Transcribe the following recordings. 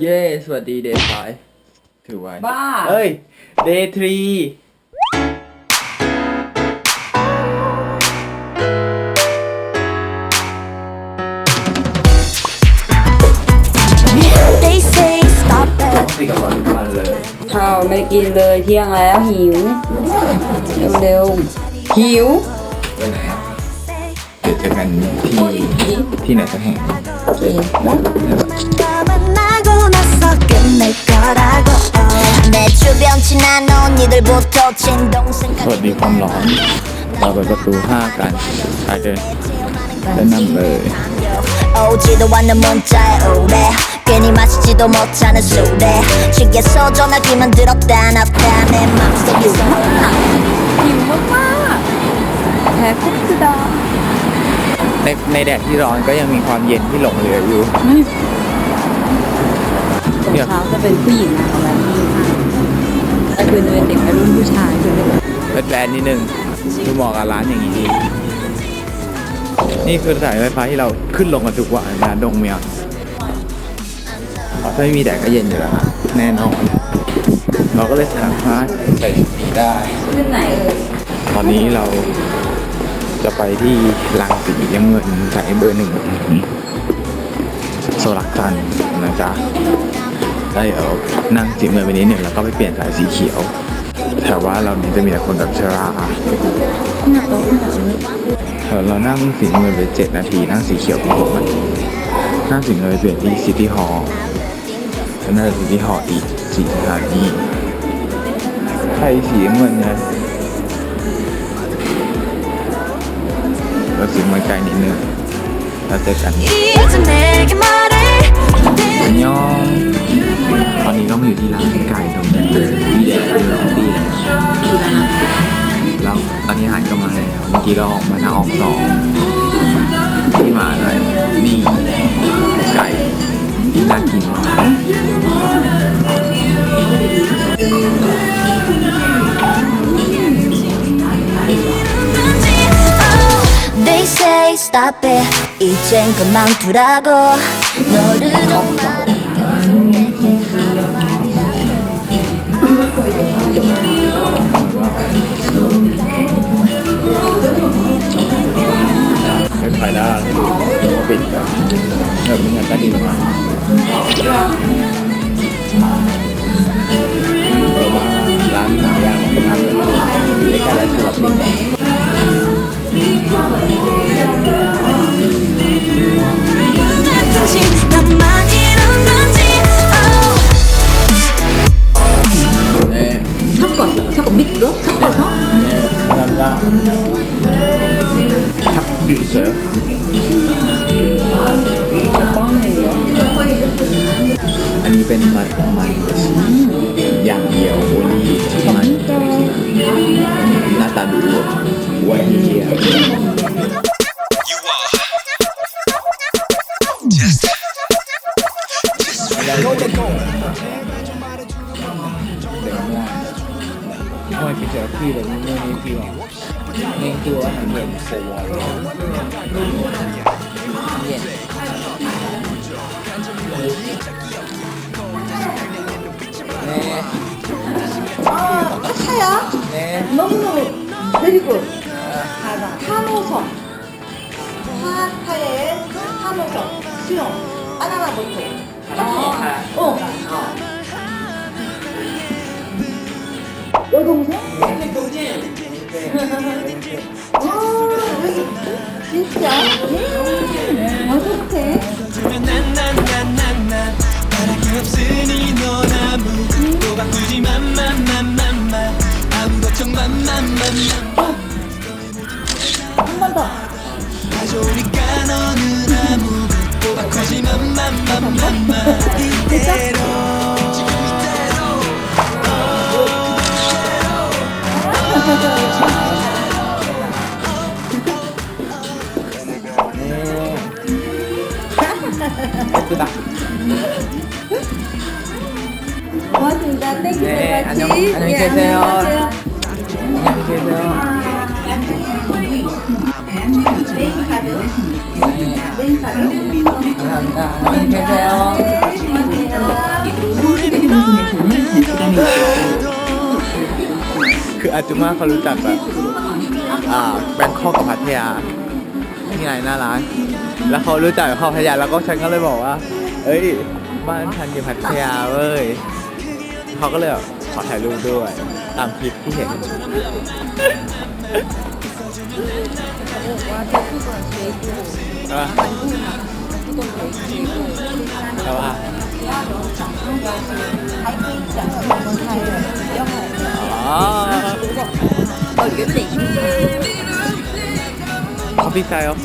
เย้สวัสดีเดย์ทายถือไว้าบ้า เอ้ยเดย์ทรีกับวันวันเลย ข้าวไม่กินเลยเที่ยงแล้วหิว เร็วๆหิวหนอเดี๋ยวเจอกันที่ที่ไหนสักแห่งโอเค 끝낼 거라고 내 주변 친한 언니들부터 친동생 สวัสดีความร้อน เราไปประตูห้ากันไปเดินแนะนำเลย 오지도 않는 문자에 오래 괜히 마시지도 못하는 술에 취해서 전화기만 들었다 놨다 내 맘속에서 หิวมากๆแพ้คุกคือดา ในในแดดที่ร้อนก็ยังมีความเย็นที่หลงเหลืออยู่ ตอนเช้าจะเป็นผู้หญิงนะประมาณนี้แต่คืนจะเป็นเด็กวัยรุ่นผู้ชายคือเป็นแบนๆนิดนึงดูเหมาะกับร้านอย่างนี้ดีนี่คือสายไฟฟ้าที่เราขึ้นลงกันทุกวันนะดงเมียถ้าไม่มีแดดก็เย็นอยู่แล้วนะแน่นอนเราก็เลยสามารถใส่สีได้ขึ้นไหนตอนนี้เราจะไปที่ลางสีน้ำเงินสายเบอร์หนึ่ง โซลักซันนะจ๊ะได้เอานั่งสีเงินไปนี้เนี่ยแล้วก็ไปเปลี่ยนสายสีเขียวแถวว่าเรานี้จะมีแต่คนแบบชราแถวเรานั่งสีเงินไปเจ็ดนาที นั่งสีเขียวไปหกนาทีนั่งสีเงินไปเปลี่ยนที่ซิตี้ฮอล์แล้วนั่งซิตี้ฮอล์อีกสี่นาทีใครสีเงินนะเราสีเงินไกลนิดนึงแล้วเจอกัน ยองตอนนี้ก็มาอยู่ที่ร้านไก่ตรงนี้เลยที่แดดที่ร้อนดีแล้วตอนนี้อาหารก็มาแล้วเมื่อกี้เราออกมาหน้าออกสองที่มาอะไรนี่ไก่ที่น่ากินมาก They say stop it 이젠 그만두라고 너를 정말 ไม่ขายได้หรือว่าปิดกันเออเป็นงานก็ดีมากเพราะว่าร้านหนังยางมันเป็นร้านเลยในการได้สำหรับปิด 네. 섞어, 섞어 믹서 섞어서 네. 감사합니다. 닭도 있어요. 아니, 벤 마이 마이 다 좋으니까 너는 아무 또 바꾸지 맘맘맘맘맘 이대로 네. 안녕, 안녕히 예, 계세요. 안녕히 계세요. 감사합니다 안녕히 계세요 ืออาจุมาเขารู้จักแบบแบงคอกกับพัทยาที่ไหนน่ารักแล้วเขารู้จักกับพัทยาแล้วก็ฉันก็เลยบอกว่า เอ้ยบ้านฉันอยู่พัทยาเว้ยเขาก็เลยขอถ่ายรูปด้วย ตามคลิปที่เห็นแต่ว่า เอาพี่ชายเอา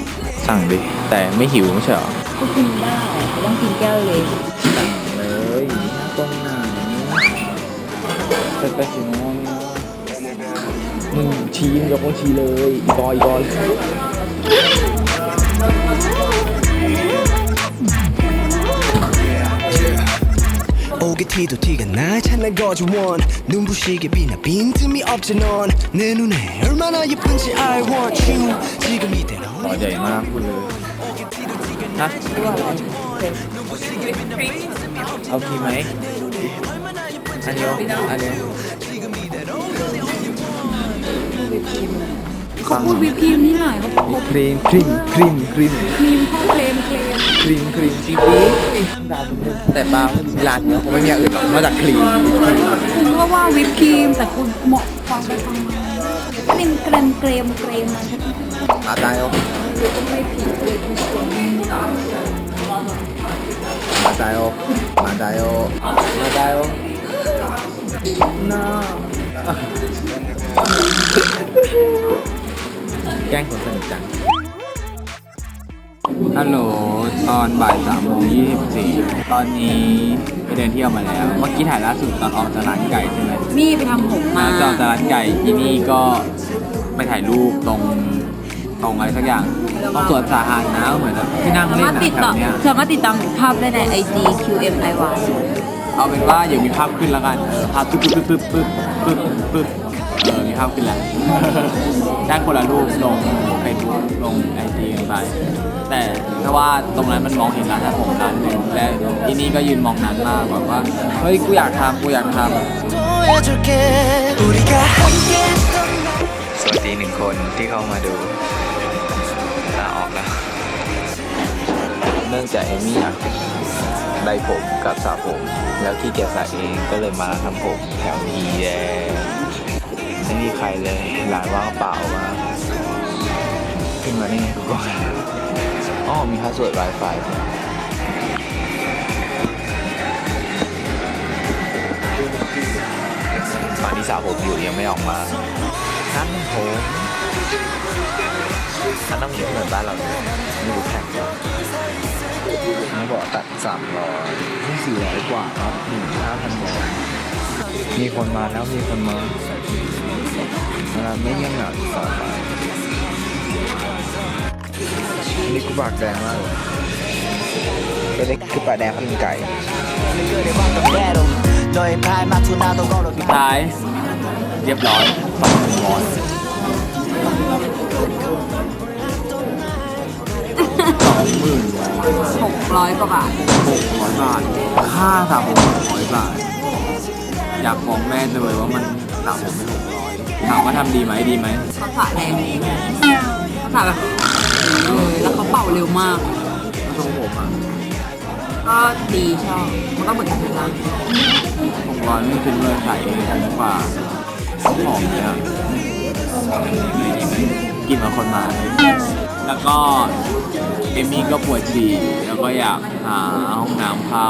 สั่งดิ แต่ไม่หิวไม่ใช่หรอก็กินได้ต้องกินแก้วเลยสั่งเลยต้องหนังไปถึงนอนมึงชี้ยกมือชี้เลยบอยบอย 오게티도 티가 나잖아 거저원 눈부시게 빛나 빈틈이 없지 넌내 눈에 얼마나 예쁜지 I want you 지금 이대로 ต่อใหญ่มากพูดเลยฮะเอาพีไหมอันเดียวอันเดียว เขาพูดวิปครีมนี่หน่อยเขาพูด ครีมครีมครีมครีม ครีมเขาเคลมเ คลมครีมครีมซีฟู้ดแต่ปลาร้านเนี้ยคงไม่มีอย่างอื่นหรอกนอกจากครีมคุณก็ว่าวิปครีมแต่คุณเหมาะฟังไปฟังมาเป็นเกรมเกรมเกรมมันก็มาตายเอาไม่ผิดเลยทุกคนมาตายเอามาตายเอามาตายเอาน้าแกล้งคนสนิทจัง ฮัลโหล ตอนบ่ายสามโมงยี่สิบสี่ตอนนี้ไปเดินเที่ยวมาแล้ว เมื่อกี้ถ่ายล่าสุดตอนออกจากร้านไก่ใช่ไหมนี่ไปทำผมมามาจอดจากร้านไก่ที่นี่ก็ไปถ่ายรูปตรงตรงอะไรสักอย่างตรงสวนสาธารณะเหมือนแบบที่นั่งสาเล่มารนถอะติดแถต่อวเนี้ยสามารถติดตามภาพได้ใน IG QMIY เอาเป็นว่าอย่ามีภาพขึ้นแล้วกันเออภาพปึ๊บปึ๊บปึ๊บปึ๊บปึ๊บปึ๊บ กินข้าวกินอะไรได้คนละรูปลงเฟซบุ๊ลงไอจีกันไปแต่ถ้าว่าตรงนั้นมันมองเห็นร้านอาหารผมร้านหนึ่งและที่นี่ก็ยืนมองนั้นมากแบบว่าเฮ้ยกูอยากทำกูอยากทำสวัสดีหนึ่งคนที่เข้ามาดูลาออกแล้วเนื่องจากเอมี่อยากได้ผมกับสาะผม แล้วที่แกสระเองก็เลยมาทำผมแถวนี้แย่ ไม่มีใครเลยร้านว่างเปล่ามากขึ้นมาได้ไงกูก็อ๋อมีพาสเวิร์ด Wi-Fi ตอนที่สาวผมอยู่ยังไม่ออกมาน้ำผมมันต้องเยอะเหมือนบ้านเราเลยไม่รู้แข่งกันไม่บอกตัดสามร้อยนี่สี่ร้อยกว่าครับหนึ่งห้าพันบาทมีคนมาแล้วมีคนมา เวลาไม่เงียบเหงาอีกต่อไปนี่กูปากแดงมากเลยก็ได้คือปากแดงพันไก่ 너의 발맞춰 나도 걸어 สุดท้ายเรียบร้อยสองร้อยสองหมื่น 600กว่าบาท หกร้อยบาท ค่าสระผมหกร้อยบาท อยากบอกแม่เลยว่ามัน สระผมไม่หกร้อยถามว่าทำดีไหมดีไหมเขาสระแรงเขาสระแบบเลยแล้วเขาเป่าเร็วมากทรงผมอะก็ดีชอบมันก็เหมือนกันทุกร้านหกร้อยไม่คุ้มเลยใส่เองคุ้มกว่าหอมเลยอะกินมาคนมาเลยแล้วก็เอมมี่ก็ปวดฉี่แล้วก็อยากหาห้องน้ำเข้า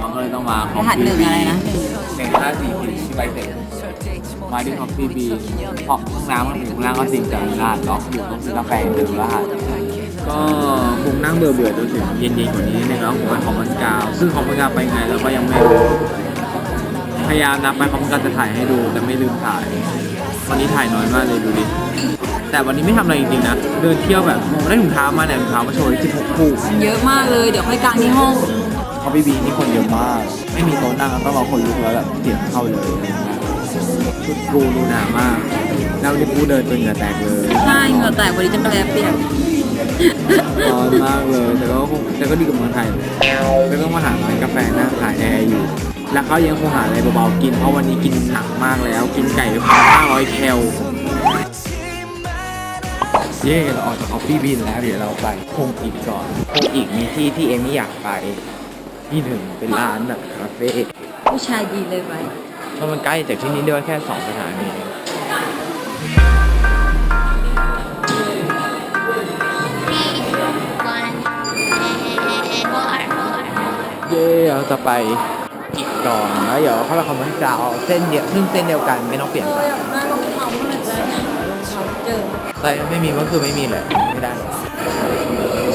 มันก็เลยต้องมารหัสหนึ่งอะไรนะหนึ่งห้าสี่สี่ที่ใบเส ร็จมาที่คอฟฟี่บีเพราะห้องน้ำมันอยู่ข้างล่างก็ติดกับรหัสล็อกอยู่ต้องซื้อกาแฟเดิมรหัสก็คงนั่งเบื่อเบื่อๆจนถึงเย็นๆกว่านี้นิดนึงแล้วผมไปของมันกาว ซึ่งของมันกาวไปไงเราก็ยังไม่รู้พยายามนับไปของมันกาวจะถ่ายให้ดูแต่ไม่ลืมถ่าย วันนี้ถ่ายน้อยมากเลยดูดิแต่วันนี้ไม่ทำอะไรจริงๆนะ เดินเที่ยวแบบผมได้ถุงเท้ามาเนี่ยถุงเท้ามาโชว์16คู่เยอะมากเลยเดี๋ยวค่อยกางที่ห้องคอฟฟี่บีนี่คนเยอะมาก ไม่มีโต๊ะนั่งต้องรอคนลุกแล้วแบบเสียงเข้าเลยอะไรเงี้ย ชุดกูดูหนามากแล้ววันนี้กูเดินจนเหงื่อแตกเลยใช่เหงื่อแตกวันนี้จะแปลเปลี่ยนร้อนมากเลย แต่ก็คงแต่ก็ดีกับเมืองไทยไม่ต้องมาหาร้านกาแฟนั่งขายแอร์อยู่ แล้วเขายังคงหาอะไรเบาๆกิน เพราะวันนี้กินหนักมากแล้ว กินไก่พันห้าร้อยแคลเย่เราออกจากคอฟฟี่บินแล้วเดี๋ยวเราไปคงอีกก่อนคงอีกมีที่ที่เอ็มไม่อยากไปที่หนึ่งเป็นร้านแบบคาเฟ่ผู้ชายดีเลยไหม เพราะมันใกล้จากที่นี่ด้วยแค่สองสถานีเย่เราจะไปอีกก่อนแล้วเดี๋ยวเขาไปคอมเมนต์จะเอาเส้นเดียวซึ่งเส้นเดียวกันไม่ต้องเปลี่ยนเอไปออยากได้เท้าเมื่อไม่ได้เจอแต่ไม่มีก็คือไม่มีเลยไม่ได้อ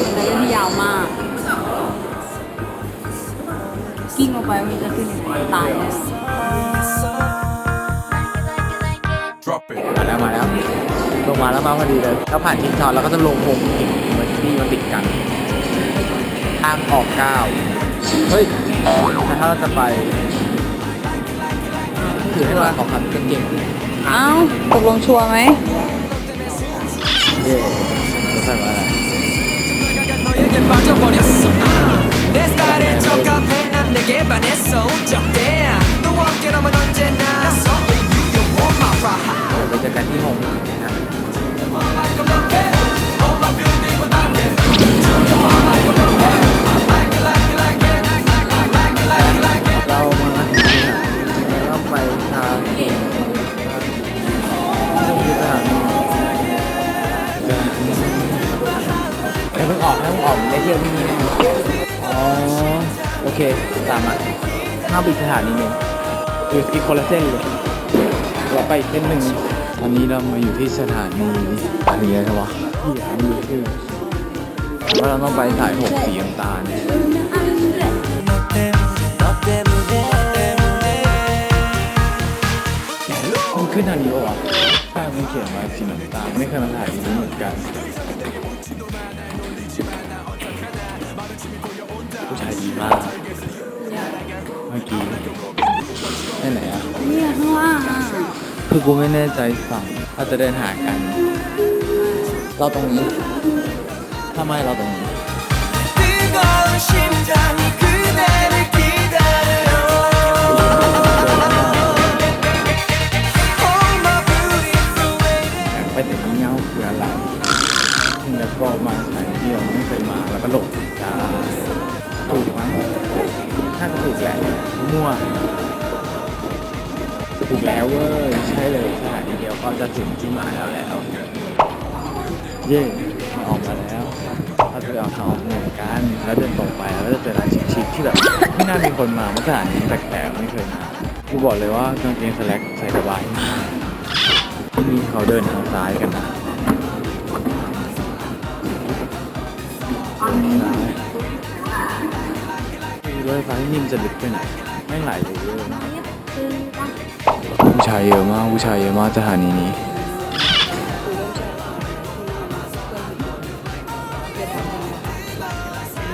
กระยะที่ยาวมากกิ้งลงไปมันจะขึ้นตายเลย มาแล้วมาแล้ว ลงมาแล้วมาพอดีเลยแล้วผ่านทิ้ทอนแล้วก็จะลงวงหินมันที่มันติดกันทางออกก้าวเฮ้ยถ้าเราจะไปถือให้มาของขันเก่งอ้าวตกลงชัวร์ไหมเย่ใส่มาอไรเด็หวล่ย เดี๋ยวไปเนที่โฮมนะเรามาถึงที่ไหนเราไปทางที่คือสถานีเดี๋ยวเพิ่งออกนะเพิ่งออกได้เที่ยวที่นี่น่อ๋อ โอเค ตามมาข้ามไปอีกสถานีหนึ่งคืออีกคนละเส้นเลยเราไปอีกเส้นหนึ่ง อนนี้เรามาอยู่ที่สถานีอะไรนะวะที่หนอยู่ชื่อว่าเราต้องไปถ่ายหกสีน้ำตาลมันขึ้นทางนี้วะใช่มันเขียนมาสีน้ำตาลไม่เคยมาถ่ายที่นี่เหมือนกันผู้ชายดีมากเมื่อกี้ที่ไหนอะนี่ยข้างล่าง คือกูไม่แน่ใจฝั่งถ้าจะเดินหากัน เราตรงนี้ทำไมเราตรงนี้ 뜨거운 심장이 그대를 기다려요 Hold my beautiful lady ไปแต่ที่เงาคืออะไรแล้วก็มาสถานที่เราไม่เคยมาแล้วก็หลงจ้าถูกมั้งถ้าจะถูกแหละมั่ว ถูกแล้วเว้ยใช่เลยสถานีเดียวก็จะถึงที่หมายเราแล้ว เย่มาออกมาแล้วเราจะไปเอาทางออกเหมือนกัน แล้วเดินตรงไปแล้วก็จะเจอร้านชิคๆที่แบบไม่น่ามีคนมาเมื่อสถานีแปลกๆไม่เคยมากูบอกเลยว่ากางเกงสแล็กใส่สบายมากที่นี่เขาเดินทางซ้ายกันนะรถไฟฟ้าที่นี่มจะลึกไปไหนไม่ไหลเลยเยอะายเยอะมากผู้ชายเยอะมากสถานีนี้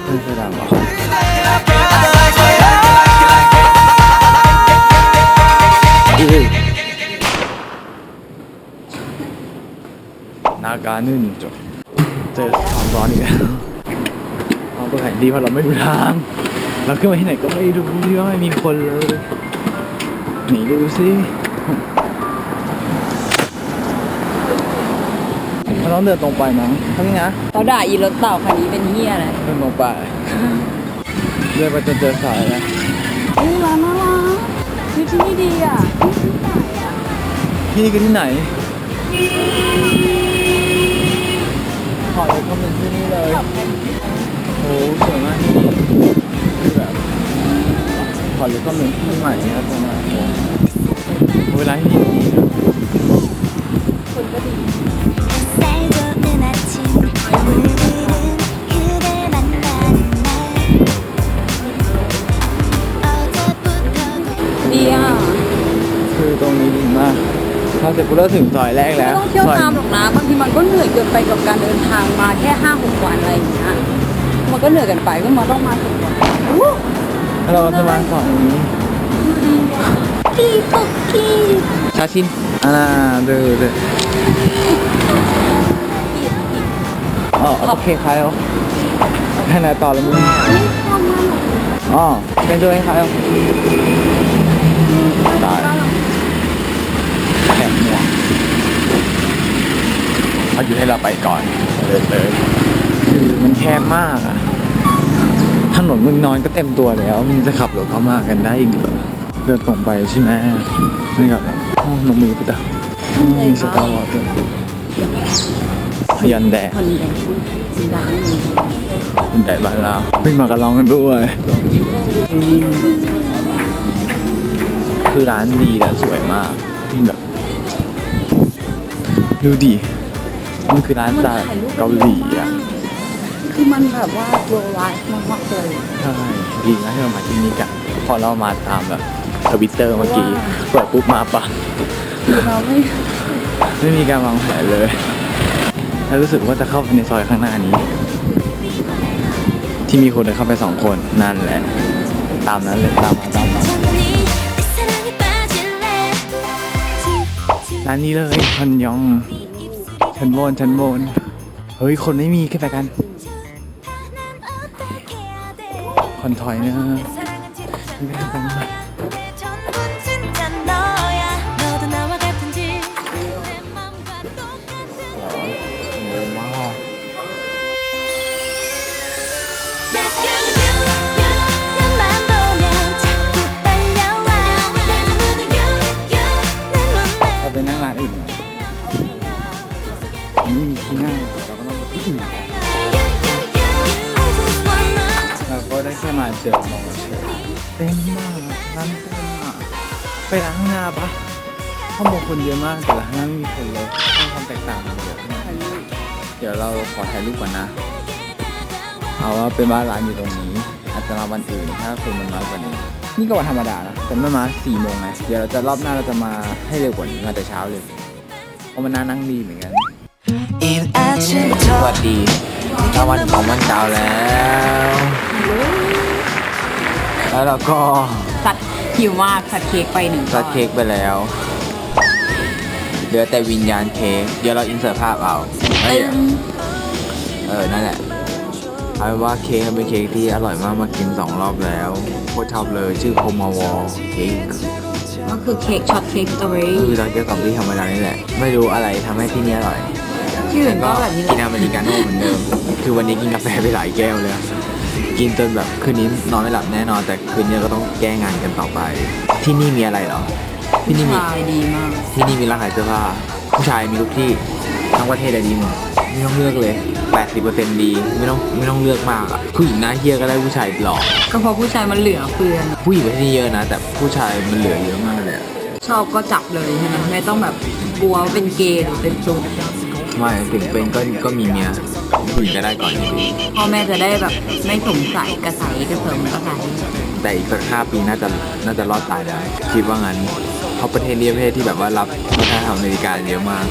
ไม่เคยดังหรอนาการนึ่งจบเจอความร้อนอีกแล้วเราเปิดแผนที่เพราะเราไม่รู้ทางเราขึ้นมาที่ไหนก็ไม่รู้ที่ว่าไม่มีคนเลยหนีดูสิ เราต้องเดินตรงไปมั้งทำยังไงนะเขาด่าอีรถเต่าคันนี้เป็นเฮียอะไรเดินตรงไปเดินไปจนเจอสายแล้วเฮ้ยร้านน่ารักคือที่นี่ดีอะที่นี่คือที่ไหนขอเลยคอมเมนต์ที่นี่เลยโอ้สวยมากที่นี่คือแบบขอเลยคอมเมนต์ที่ใหม่นะครับตรงนั้น เวลาที่ดีคนก็ดีดีอะคือตรงนี้ดีมากพาเสร็จปุ๊บเราถึงซอยแรกแล้วต้องเที่ยวตามหรอกนะบางทีมันก็เหนื่อยเกินไปกับการเดินทางมาแค่ห้าหกวันอะไรอย่างเงี้ยมันก็เหนื่อยกันไปก็มาต้องมาถึงวันอู้เราประมาณสองนี้ ดีอะ 키 포키 사진 하나 둘셋 어 오케이 가요 하나 더 얼른 어 왼쪽에 가요 ได้แถมหมวกเขาอยู่ให้เราไปก่อนเลยเลยคือมันแคบมากอะถนนมึงนอนก็เต็มตัวแล้วมึงจะขับรถเข้ามากันได้อีกเหรอ เดินตรงไปใช่ไหมนี่กับห้องนมมือไปจ้ะมีสตาร์วอร์ด้วยพยันแดงคนแดงสีดำคนแดดบ้านเราวิ่งมากันร้องกันด้วย คือร้านดีและสวยมากที่แบบดูดิมันคือร้านจากเกาหลีอะ คือมันแบบว่าโรไลฟ์มากๆเลย ใช่ ดีนะที่เรามาที่นี่กันพอเรามาตามแบบ ทวิตเตอร์เมื่อกี้เปิดปุ๊บมาปะคือเราไม่ไม่มีการวางแผนเลย แล้วรู้สึกว่าจะเข้าไปในซอยข้างหน้านี้ ที่มีคนเดินเข้าไปสองคนนั่นแหละ ตามนั้นเลยตามมาตามมาร้านนี้เลยพันยองชั้นบนชั้นบนเฮ้ย คนไม่มีขึ้นไปกัน คอนทอยเนอร์ไม่ได้กันมาเย เยอะมากแต่ร้านข้างหน้าไม่มีคนเลยให้ความแตกต่างกันเยอะมากเดี๋ยวเราขอถ่ายรูปก่อนนะ เอาว่าเป็นว่าร้านอยู่ตรงนี้ อาจจะมาวันอื่นถ้าคนมันน้อยกว่านี้ นี่ก็วันธรรมดานะแต่ไม่มาสี่โมงไงเดี๋ยวเราจะรอบหน้าเราจะมาให้เร็วกว่านี้มาแต่เช้าเลยเพราะมันน่านั่งดีเหมือนกันสวัสดีถ้าวันของวันเช้าแล้ว แล้วเราก็สัตว์หิวมากสัตว์เค้กไปหนึ่งซัดเค้กไปแล้ว เหลือแต่วิญญาณเค้กเดี๋ยวเราอินเสิร์ตภาพเอาเอ้ยเออ นั่นแหละเอาเป็นว่าเค้กมันเป็นเค้กที่อร่อยมากมากินสองรอบแล้วโคตรชอบเลยชื่อโคมาวอลเค้กก็คือเค้กช็อตเค้กสตรอเบอรี่คือเราเกี่ยวกับที่ธรรมดานี่แหละ ไม่รู้อะไรทำให้ที่นี่อร่อยที่อื่นก็แบบนี้แหกินละอเมริกาโน่เหมือนเดิม คือวันนี้กินกาแฟไปหลายแก้วเลยอะกินจนแบบคืนนี้นอนไม่หลับแน่นอน แต่คืนนี้ก็ต้องแก้งานกันต่อไป ที่นี่มีอะไรเหรอ ที่นี่มี ชายดีมาก ที่นี่มีร้านขายเสื้อผ้าผู้ชายมีทุกที่ทั้งประเทศเลยดีหมดไม่ต้องเลือกเลย 80%ดีไม่ต้องไม่ต้องเลือกมากอะผู้หญิงหน้าเฮียก็ได้ผู้ชายหล่อก็เพราะผู้ชายมันเหลือเฟือนผู้หญิงประเทศนี้เยอะนะ แต่ผู้ชายมันเหลือเยอะมากเลยอะชอบก็จับเลยใช่ไหมไม่ต้องแบบกลัวว่าเป็นเกย์หรือเป็นจุกไม่ถึงเป็นก็ก็มีเมีย ผู้หญิงก็ได้ก่อนอยู่ดีพ่อแม่จะได้แบบไม่สงสัยกระใสกระเสริมกระใสแต่อีกสักห้าปีน่าจะน่าจะรอดตายได้คิดว่างั้นเพราะประเทศนี้ประเทศที่แบบว่ารับวัฒนธรรมอเมริกาเยอะมาก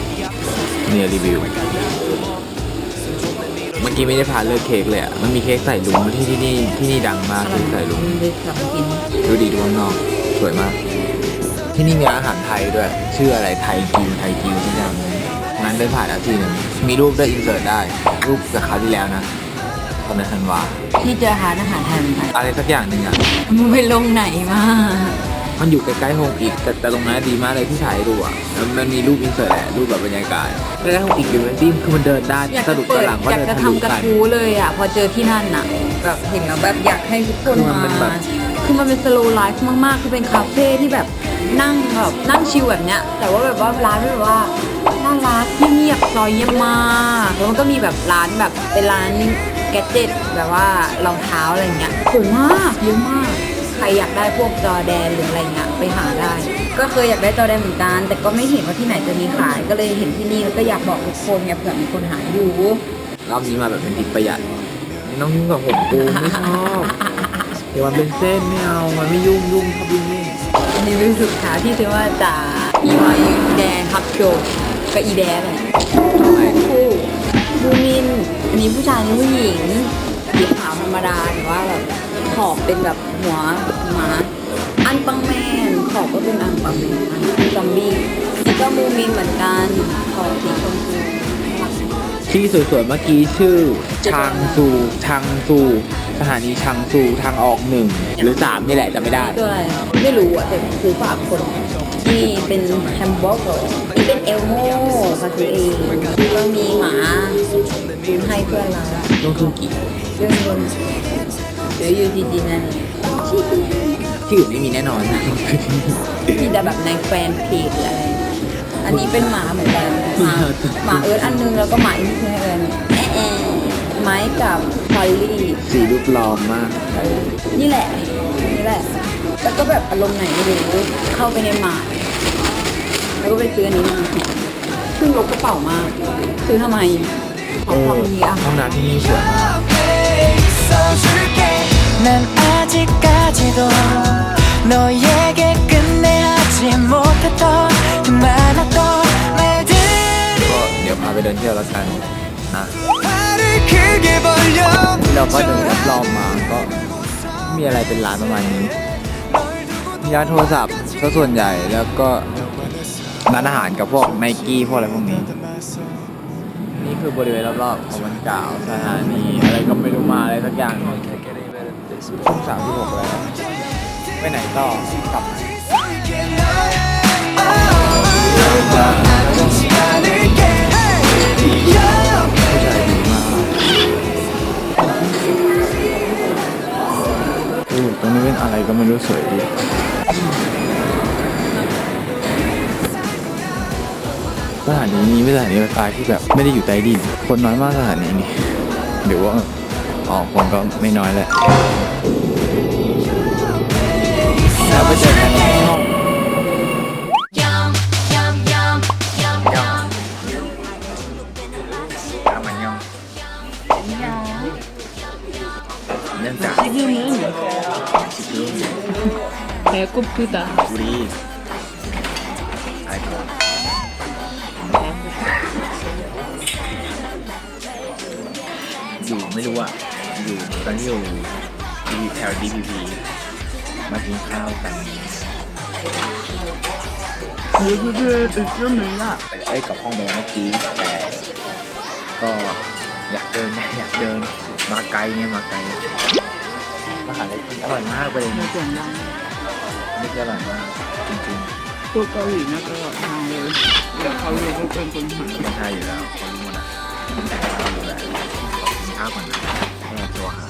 เนี่ยรีวิว เมื่อกี้ไม่ได้พาเลือกเค้กเลยอะมันมีเค้กใส่ลุงที่ที่นี่ที่นี่ดังมากเค้กใส่ลุงได้กลับกินดูดีดูข้างนอกสวยมาก ที่นี่มีร้านอาหารไทยด้วย ชื่ออะไรไทยกิวไทยกิวที่นั่นงั้ นเดินผ่านแล้วทีหนึงมีรูปด้วยอินเสิร์ตได้ รูปจากคราวที่แล้วนะตอนนั้นธันวาที่เจอร้านอาหารไทยเหมือนกันอะไรสักอย่างหนึ่งอะมึงไปลงไหนมามันอยู่ใกล้ๆโฮมอีกแต่แต่ตรงนั้นดีมากเลยที่ถ่ายให้ดูอะแล้วมันมีรูปอินเสิร์ตแหละรูปแบบบรรยากาศใกล้ๆโฮมอีกอยู่มันดิ้มคือมันเดินได้อยากสจะรุปตเปิอนดหลังว่าอยากเดินจะทะลุทำกระกันทู้เลยอะพอเจอที่นั่นน่ะแบบเห็นแล้วแบบอยากให้ทุกคนคือมันมาเป็นแบบคือมันเป็นสโลไลฟ์มากๆ คือเป็นคาเฟ่ที่แบบนั่งแบบนั่งชิลแบบเนี้ยแต่ว่าแบบว่าร้านแบบว่า น่ารักเงียบๆซอยเงียบมากแล้วมันก็มีแบบร้านแบบเป็นร้านแกดเจ็ตแบบว่ารองเท้าอะไรเงี้ยสวยมากเยอะมาก ใครอยากได้พวกจอแดนหรืออะไรเงี้ยไปหาได้ ก็เคยอยากได้จอแดนเหมือนกัน แต่ก็ไม่เห็นว่าที่ไหนจะมีขาย ก็เลยเห็นที่นี่แล้วก็อยากบอกทุกคนไงเผื่อมีคนหาอยู่รอบนี้มาแบบเป็นทิปประหยัดไม่ต้องยุ่งกับผมกูไม่ชอบเดี๋ยวมันเป็นเส้นไม่เอามันไม่ยุ่งยุ่งชอบยุ่งยุ่งอันนี้เป็นสุดท้ายที่ซื้อว่าจ่าอีวายแดนพับโจก กับอีแดนเลยคู่บูมิน อันนี้ผู้ชายนี่ผู้หญิงสีขาวธรรมดาหรือว่าแบบขอบเป็นแบบหัวหมาอันปังแมนขอบก็เป็นอันปังแมนอันคือซอมบี้นี่ก็บูมินเหมือนกันขอบสีชมพูที่สวยๆเมื่อกี้ชื่อชางซูชางซูสถานีชังซูทางออกหนึ่งหรือสามนี่แหละจะไม่ได้ ตัวอะไร ไม่รู้อะแต่ซื้อฝากคน นี่เป็นแฮมเบอร์เกอร์นี่เป็นเอลโม่ค่ะซื้อเองแล้วก็มีหมาซื้อให้เพื่อนเราลงทุนกี่เรื่องเงินซื้ออยู่จริงๆนะนี่ที่อื่นไม่มีแน่นอนนะมีแต่แบบในแฟนเพจอะไรอันนี้เป็นหมาเหมือนกันหมาหมาเอิร์ธอันนึงแล้วก็หมาอีกที่ให้เอิร์ธแอะแอะไม้กับพอลลี่สีรูปปลอมมาก นี่แหละ นี่แหละ แล้วก็แบบอารมณ์ไหนไม่รู้เข้าไปในหมาด แล้วก็ไปซื้ออันนี้มาซึ่งลบกระเป๋ามาก ซื้อทำไมขอความดีอ่ะ ห้องน้ำที่นี่สวยมาก 있어줄게 난 아직까지도 너에게 끝내하지 못했던 그 많았던 말들이 ก็เดี๋ยวพาไปเดินเที่ยวแล้วกันนะ 팔을 크게 벌려 เราก็เดินรอบๆมาก็มีอะไรเป็นร้านประมาณนี้ มีร้านโทรศัพท์ก็ส่วนใหญ่แล้วก็ ร้านอาหารกับพวกไนกี้พวกอะไรพวกนี้ นี่คือบริเวณรอบๆของมันเก่าสถานีอะไรก็ไม่รู้มาอะไรสักอย่างช่วงสามที่หกแล้วไปไหนต่อกลับตรงนี้เป็นอะไรก็ไม่รู้สวยดี สถานีนี้เป็นสถานีรถไฟที่แบบไม่ได้อยู่ใต้ดิน คนน้อยมากสถานีนี้หรือว่าอ๋อคนก็ไม่น้อยแหละแล้วไปเจอกันที่ห้องยำมันยำเนื่องจาก 배고프다 บุรี ไม่รู้อะอยู่ตอนนี้อยู่ดีแถวดีพีพีมากินข้าวกันไปไอ้กับห้องแดงเมื่อกี้แต่ก็อยากเดินนะอยากเดินมาไกลเนี่ยมาไกลมาหาอะไรกินอร่อยมากประเด็นะนี่คืออร่อยมากจริงๆพูดเกาหลีนะตลอดทางเลยแต่เขารู้ว่าเป็นคนไทยไม่ใช่อยู่แล้วเขารู้หมดอะแต่เรารู้แล้ว ก่อนนะให้เราตัวหา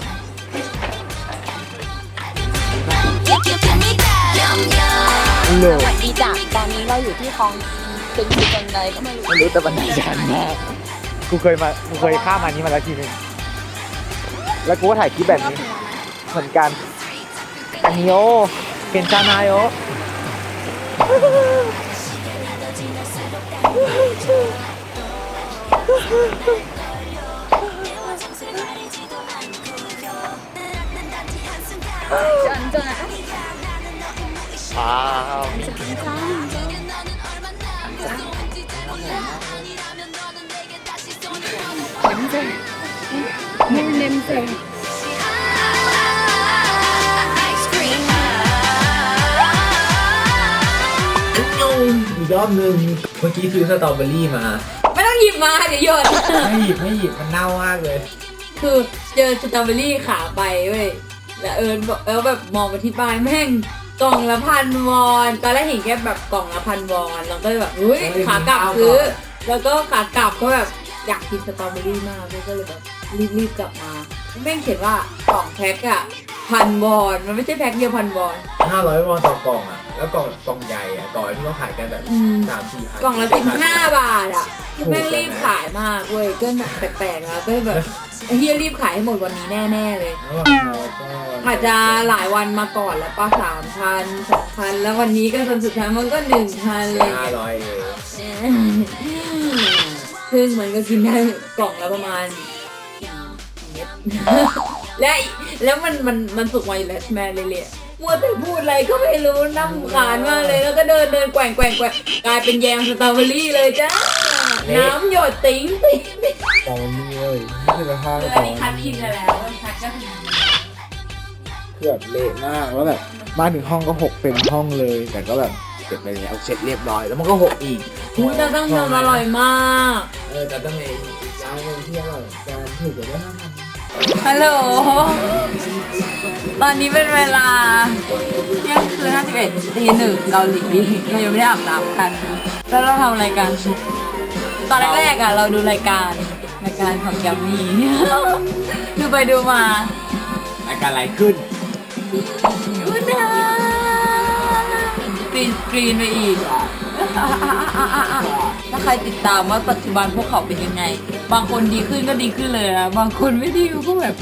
สวัสดีจ้ะตอนนี้เราอยู่ที่คลองตึงคือจังใดก็ไม่รู้ ไม่รู้แต่บันไดชันมากกูเคยมา กูเคยข้ามมานี้มาแล้วทีนึง แล้วกูก็ถ่ายคลิปแบบนี้ เหมือนกันอันนี้โอเคนจานายโอ ว้าวอีกรอบนึงเมื่อกี้ซื้อสตรอเบอรี่มา ไม่ต้องหยิบมาเดี๋ยวโยนไม่หยิบไม่หยิบมันเน่ามากเลย คือเจอสตรอเบอรี่ขาไปเว้ยแล้วเอิญบอกแล้วแบบมองไปที่ป้ายแม่ง กล่องละพันวอนตอนแรกเห็นแค่แบบกล่องละพันวอนเราก็เลยแบบอุ้ยเฮ้ยขากลับเอาก่อน ซื้อแล้วก็ขากลับก็แบบอยากกินสตรอเบอรี่มากก็เลยแบบรีบๆกลับมาแม่งเขียนว่ากล่องแพ็คอะพันวอนมันไม่ใช่แพ็คเดียวพันวอน ห้าร้อยวอนต่อกล่องอะ แล้วกล่องกล่องใหญ่อะกล่องที่เขาขายกันแบบอืม สามสี่พัน กล่องละสิบห้าบาทอะแม่งรีบขายมากเว้ยก็แบบแปลกๆแล้วก็แบบ ไอ้เฮียรีบขายให้หมดวันนี้แน่ๆเลยแล้วเราก็อาจจะหลายวันมาก่อนแล้วป้าสามพันสองพันแล้ววันนี้ก็จนสุดท้ายมันก็หนึ่งพันเลยห้าร้อยเองซึ่งมันก็กินได้กล่องละประมาณสี่เม็ดและแล้วมันมันมันสุกมาอยู่แล้วใช่ไหมเลยเลยๆมัวแต่พูดอะไรก็ไม่รู้นั่งขานมากเลยแล้วก็เดินเดินแกว่งแกว่งแกว่งกลายเป็นแยมสตรอเบอรี่เลยจ้าน้ำหยดติ๋งติ๋ง กล่องนี้เลยนี่คือราคาคือขอันองนี้คัดกินไปแล้วคัดก็คือเกือบเละมากแล้วแบบมาถึงห้องก็หกเต็มห้องเลย แต่ก็แบบเก็บไปแล้วเสร็จเรียบร้อยแล้วมันก็หกอีกอุ้ยแต่ต้องทำอร่อยมากเออแต่ต้องมีอีกร้านหนึงที่อร่อยจานถูกกว่าด้วยนะฮัลโหล ตอนนี้เป็นเวลาเที่ยงคืนห้าสิบเอ็ดตีหนึ่งเกาหลีเรายังไม่ได้อาบน้ำกัน แล้วเราทำอะไรกัน ตอนแรกๆอะเราดูรายการ รายการของแกมมี่ ดูไปดูมารายการอะไรขึ้นคุณนะปีนกรีนไปอีกอะถ้าใครติดตามว่าปัจจุบันพวกเขาเป็นยังไง บางคนดีขึ้นก็ดีขึ้นเลยนะบางคนไม่ดีก็แบบ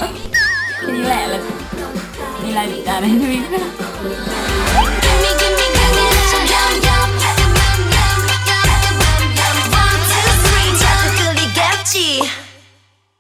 นี่แหละแล้วมีรายละเอียดอะไรด้วยนะ Reggie!